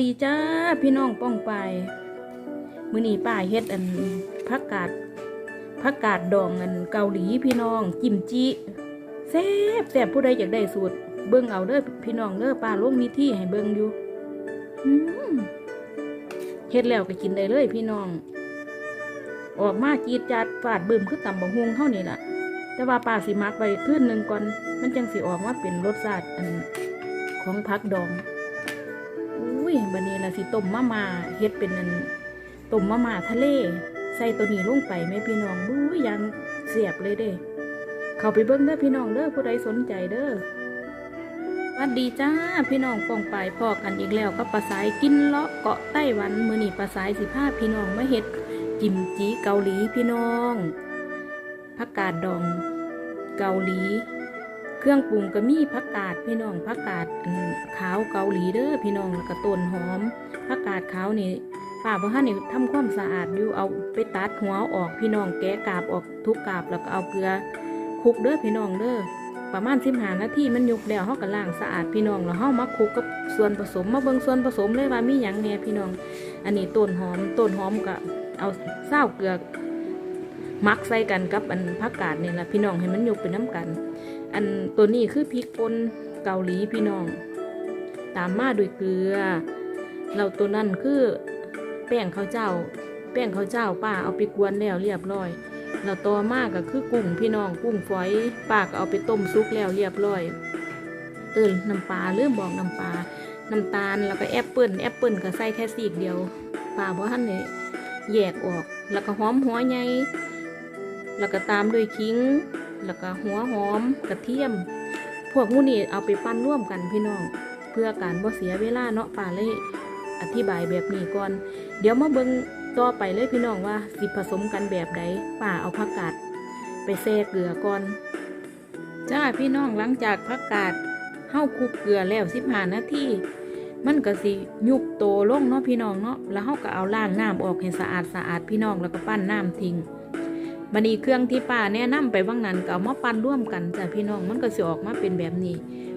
ดีจ้าพี่น้องป้องไปมือนีป้าเฮ็ดอันผักกาดผักกาดดองอันเกาหลีพี่น้องกิมจิแซ่บแซ่บผู้ใดอยากได้สูตร เบิ่งเอาเด้อพี่น้องเด้อป้าลงมีที่ให้เบิ่งอยู่เฮ็ดแล้วก็กินได้เลยพี่น้อง ออกมาจีดจัดฟาดบึมคือตำบักฮวงเท่านี้ล่ะ แต่ว่าป้าสิมักไว้คืนหนึ่งก่อน มันจังสิออกมาเป็นรสชาติอันของผักดอง ยบันนี้ละสิต้มมะมาเฮ็ดเป็นอันต้มมะมาทะเล ใส่ตัวนี้ลงไปแม่พี่น้องบุ้ยยังเสียบเลยเด้ เข้าไปเบิ่งเด้อพี่น้องเด้อผู้ใดสนใจเด้อสวัสดีจ้าพี่น้องปองไปพอกันอีกแล้วกับปลาสายกินเลาะเกาะไต้หวันมือนีปลาสายสิพาพี่น้องมาเฮ็ดกิมจิเกาหลีพี่น้องผักกาดดอง เกาหลี เครื่องปรุงก็มีผักกาดพี่น้องผักกาดขาวเกาหลีเด้อพี่น้องแล้วก็ต้นหอมผักกาดขาวนี่ป้าพ่อท่านนี่ทำความสะอาดอยู่เอาไปตัดหัวออกพี่น้องแกะกาบออกทุกกาบแล้วก็เอาเกลือคลุกเด้อพี่น้องเด้อประมาณสิบหานาทีมันยุบแล้วเฮาก็ล้างสะอาดพี่น้องแล้วเฮามาคุกกับส่วนผสมมาเบิ่งส่วนผสมเลยว่ามีหยังแหน่พี่น้อง อันนี้ต้นหอมต้นหอมก็เอาเศร้าเกลือ มักใส่กันกับอันผักกาดนี่แหละพี่น้องให้มันยุบเป็นน้ำกัน อันตัวนี้คือพริกป่นเกาหลีพี่น้อง ตามมาด้วยเกลือ เราตัวนั้นคือแป้งข้าวเจ้า แป้งข้าวเจ้าป้าเอาไปกวนแล้วเรียบร้อย เราตัวมากก็คือกุ้งพี่น้องกุ้งฝอยป้าก็เอาไปต้มซุกแล้วเรียบร้อยเออน้ำปลาเริ่มบอกน้ำปลาน้ำตาลแล้วก็แอปเปิลแอปเปิลก็ใส่แค่สีกเดียวป้าเพราะท่านเนี่ยแยกออก แล้วก็หอมหัวใหญ่ แล้วก็ตามด้วยขิง แล้วก็หัวหอมกระเทียม พวกมูนี่เอาไปปั้นร่วมกันพี่น้อง เพื่อการบ่เสียเวลาเนาะป่าเลยอธิบายแบบนี้ก่อน เดี๋ยวมาเบิ่งต่อไปเลยพี่น้องว่าสิผสมกันแบบใดป่าเอาผักกาดไปแซ่เกลือก่อนจ้าพี่น้องหลังจากผักกาดเฮาคลุกเกลือแล้ว15นาทีมันก็สิยุบโตลงเนาะพี่น้องเนาะแล้วเฮาก็เอาล้างน้ำออกให้สะอาดสะอาดพี่น้องแล้วก็ปั้นน้ำทิ้ง บันนี้เครื่องที่ป้าแนะนำไปว่างนั้นก็เอามาปั้นร่วมกันจ้ะพี่น้องมันก็สิออกมาเป็นแบบนี้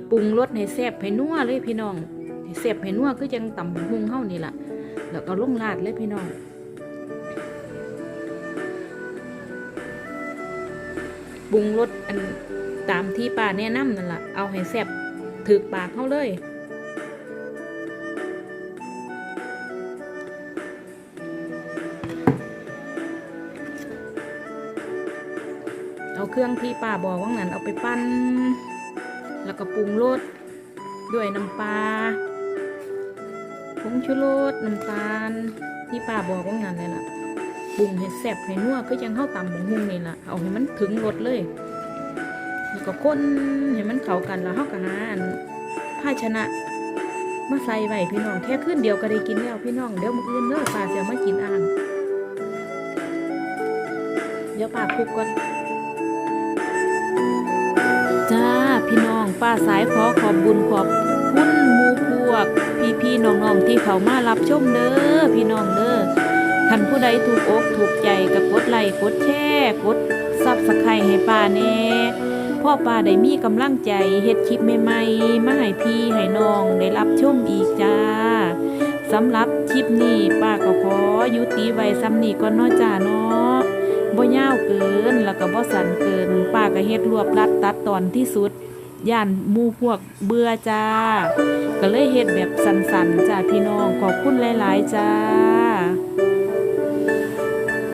ปรุงรสให้แซ่บให้นัวเลยพี่น้องให้แซ่บให้นัวคือจังตำบักหุงเฮานี่ล่ะแล้วก็ลงราดเลยพี่น้องปรุงรสอันตามที่ป้าแนะนำนั่นล่ะเอาให้แซ่บถึกปากเฮาเลย เอาเครื่องที่ป้าบอกว่างนั้นเอาไปปั้น แล้วก็ปรุงรสด้วยน้ำปลาผงชูรสน้ำตาล ที่ป้าบอกว่างนั้นเลยล่ะปรุงให้แซ่บให้นัวก็ยังเข้าตำบังหุงนี่ล่ะเอาให้มันถึงรสเลย แล้วก็คนให้มันเข้ากันแล้วเขาก็หาอันภาชนะมาใส่ไว้พี่น้องแค่ขึ้นเดียวก็ได้กินแล้วพี่น้องเดี๋ยวมื้ออื่นเด้อป้าจะมากินอ่างเดี๋ยวป้าคุกก่อน ป้าสายขอขอบบุญขอบคุณมูพวกพี่พี่ๆน้องๆที่เขามารับชมเด้อพี่น้องเด้อท่านผู้ใดถูกอกถูกใจก็กดไลค์กดแชร์กดซับสไครต์ให้ป้าแน่พ่อป้าได้มีกำลังใจเฮ็ดคลิปใหม่ๆมาให้พี่ให้น้องได้รับชมอีกจ้าสำหรับคลิปนี้ป้าก็ขอยุติไว้ซ้ำนี้ก่อนเนาะจ้าเนาะบ่ยาวเกินแล้วก็บ่สั้นเกินป้าก็เฮ็ดรวบรัดตัดตอนที่สุด ย่านมู่พวกเบื่อจ้า ก็เลยเฮ็ดแบบสันๆจ้าพี่น้องขอบคุณหลาย ๆ จ้า